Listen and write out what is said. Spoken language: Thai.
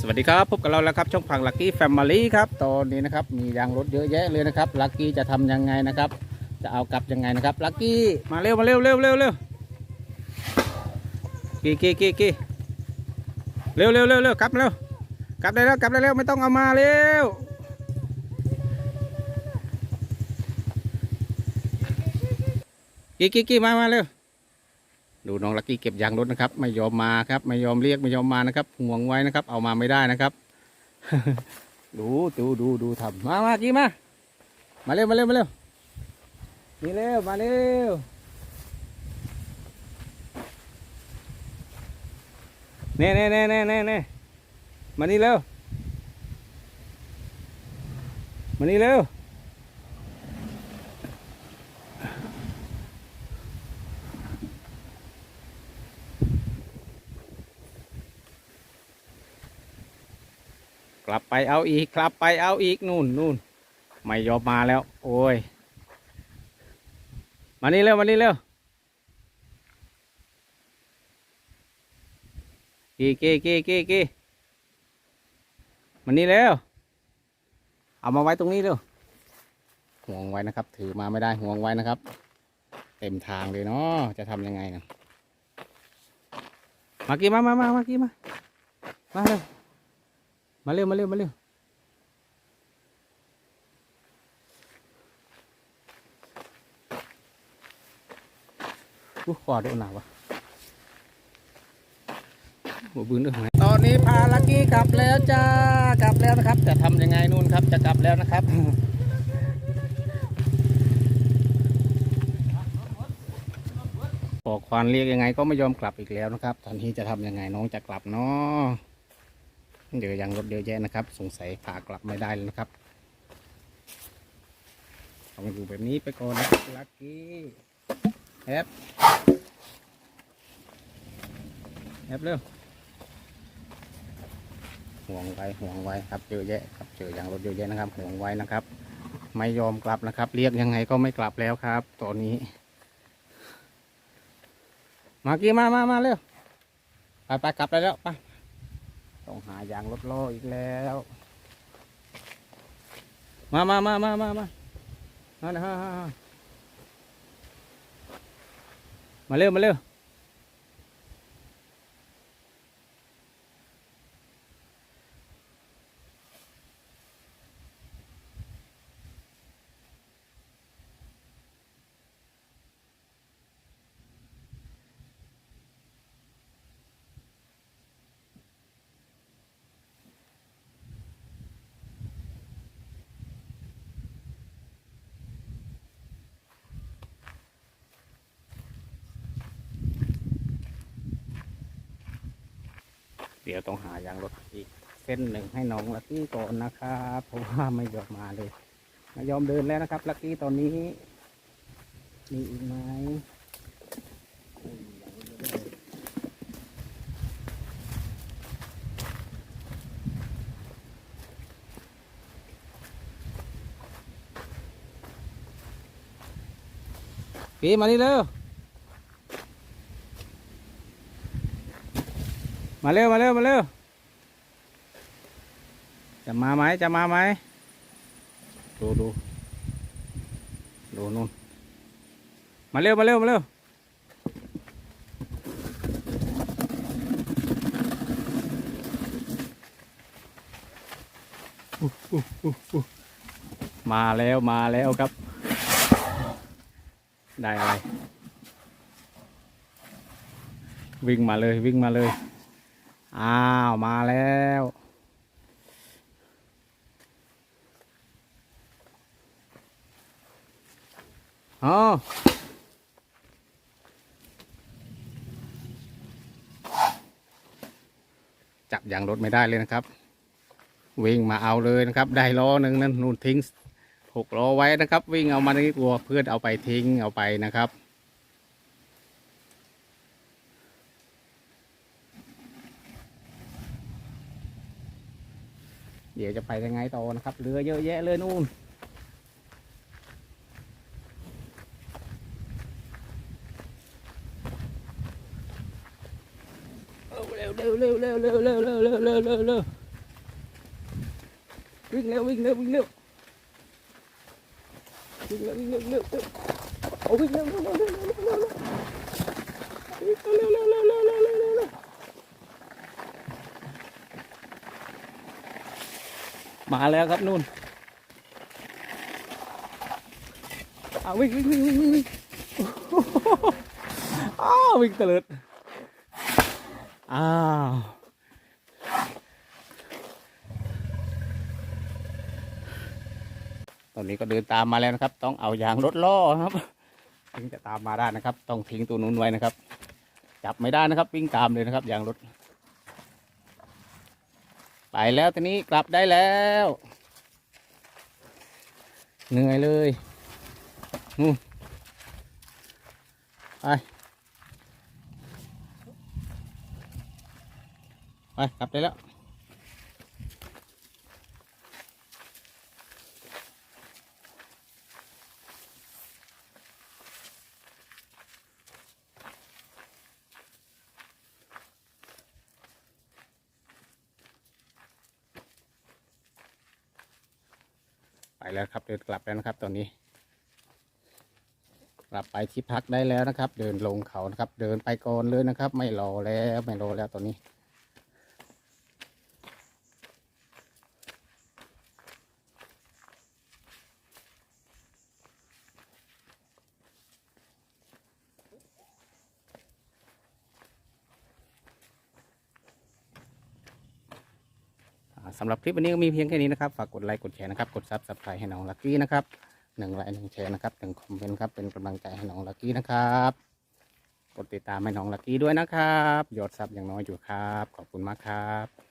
สวัสดีครับ พบกับเราแล้วครับ ช่องพังลักกี้แฟมิลี่ครับตอนนี้นะครับ มียางรถเยอะแยะเลยนะครับลักกี้จะทำยังไงนะครับ จะเอากลับยังไงนะครับลักกี้มาเร็วมาเร็วเร็วเร็วเร็วกี้กี้กี้กี้เร็วเร็วเร็วเร็วกลับเร็วกลับได้แล้วกลับได้แล้วไม่ต้องเอามาเร็วกี้กี้กี้มามาเร็ว ดูน้องลักกี้เก็บยางรถนะครับ ไม่ยอมมาครับ ไม่ยอมเรียกไม่ยอมมานะครับห่วงไว้นะครับ เอามาไม่ได้นะครับ ดูดูดูดูทำมามากี้มา มาเร็วมาเร็วมาเร็วนี่เร็วมาเร็วเน่เน่เน่เน่เน่เน่มานี่เร็วมานี่เร็ว กลับไปเอาอีกกลับไปเอาอีกนู่นนู่นไม่ยอมมาแล้ว โอ้ย มานี่เร็วมานี่เร็วกี้กี้กี้กี้กี้มานี่เร็วเอามาไว้ตรงนี้เร็วห่วงไว้นะครับ ถือมาไม่ได้ห่วงไว้นะครับ เต็มทางเลยเนาะจะทำยังไงนะมากี้มามามามากี้มามาเร็ว มาเร็วมาเร็วมาเร็วอู้ขอดูหนาววะหัวบืนด้วยไหมตอนนี้พาลักกี้กลับแล้วจ้ากลับแล้วนะครับ จะทำยังไงนู่นครับ จะกลับแล้วนะครับบอกควานเรียกยังไงก็ไม่ยอมกลับอีกแล้วนะครับ ตอนนี้จะทำยังไงน้องจะกลับเนาะ เดี๋ยวยังรถเยอะแยะนะครับ สงสัยพากลับไม่ได้แล้วนะครับต้องอยู่แบบนี้ไปก่อนนะครับลักกี้แอปแอปเร็วห่วงไว้ห่วงไว้ครับเยอะแยะครับเจออย่างรถเยอะแยะนะครับห่วงไว้นะครับ ไม่ยอมกลับนะครับ เรียกยังไงก็ไม่กลับแล้วครับ ตอนนี้ มากี้มามามาเร็วไปไปกลับได้แล้วไป หายางรถล้ออีกแล้ว มามามามามามามานะฮะฮะฮะมาเร็วมาเร็ว เดี๋ยวต้องหายางรถอีกเส้นหนึ่งให้น้องลักกี้ก่อนนะครับเพราะว่าไม่ยอมมาเลยไม่ยอมเดินแล้วนะครับลักกี้ตอนนี้มีอีกไหมพี่มานี่เร็ว มาเร็วมาเร็วมาเร็วจะมาไหมจะมาไหมดูดูดูนู่นมาเร็วมาเร็วมาเร็วมาแล้วมาแล้วครับ ได้อะไรวิ่งมาเลยวิ่งมาเลย อ้าวมาแล้วอ๋อจับยางรถไม่ได้เลยนะครับ วิ่งมาเอาเลยนะครับ ได้ล้อหนึ่งนั่นนู่นทิ้งหกล้อไว้นะครับ วิ่งเอามาในกลัวเพื่อนเอาไปทิ้งเอาไปนะครับ เดี๋ยวจะไปยังไงต่อนะครับ เรือเยอะแยะเลยนู่น เร็วเร็วเร็วเร็วเร็วเร็วเร็วเร็วเร็วเร็วเร็ววิ่งเร็ววิ่งเร็ววิ่งเร็ววิ่งเร็ววิ่งเร็ววิ่งเร็วเอาวิ่งเร็วเร็วเร็วเร็วเร็วเร็วเร็วเร็วเร็วเร็วเร็วเร็วเร็วเร็วเร็วเร็ว มาแล้วครับนู่นอาวิ่งวิ่งวิ่งวิ่งวิ่งวิ่งอ้าววิ่งเตลิดอ้าวตอนนี้ก็เดินตามมาแล้วนะครับ ต้องเอายางรถล่อครับถึงจะตามมาได้นะครับ ต้องทิ้งตัวนู้นไว้นะครับ จับไม่ได้นะครับ วิ่งตามเลยนะครับยางรถ แล้วตอนนี้กลับได้แล้ว เหนื่อยเลยนู่นไปไปกลับได้แล้ว แล้วครับ เดินกลับแล้วนะครับ ตอนนี้ กลับไปที่พักได้แล้วนะครับ เดินลงเขานะครับ เดินไปก่อนเลยนะครับ ไม่รอแล้วไม่รอแล้วตอนนี้ สำหรับคลิปวันนี้ก็มีเพียงแค่นี้นะครับ ฝากกดไลค์ กดแชร์นะครับ กดซับสไครต์ให้น้องลักกี้นะครับหนึ่งไลค์หนึ่งแชร์นะครับหนึ่งคอมเมนต์ครับ เป็นกำลังใจให้น้องลักกี้นะครับ กดติดตามให้น้องลักกี้ด้วยนะครับ ยอดซับอย่างน้อยอยู่ครับ ขอบคุณมากครับ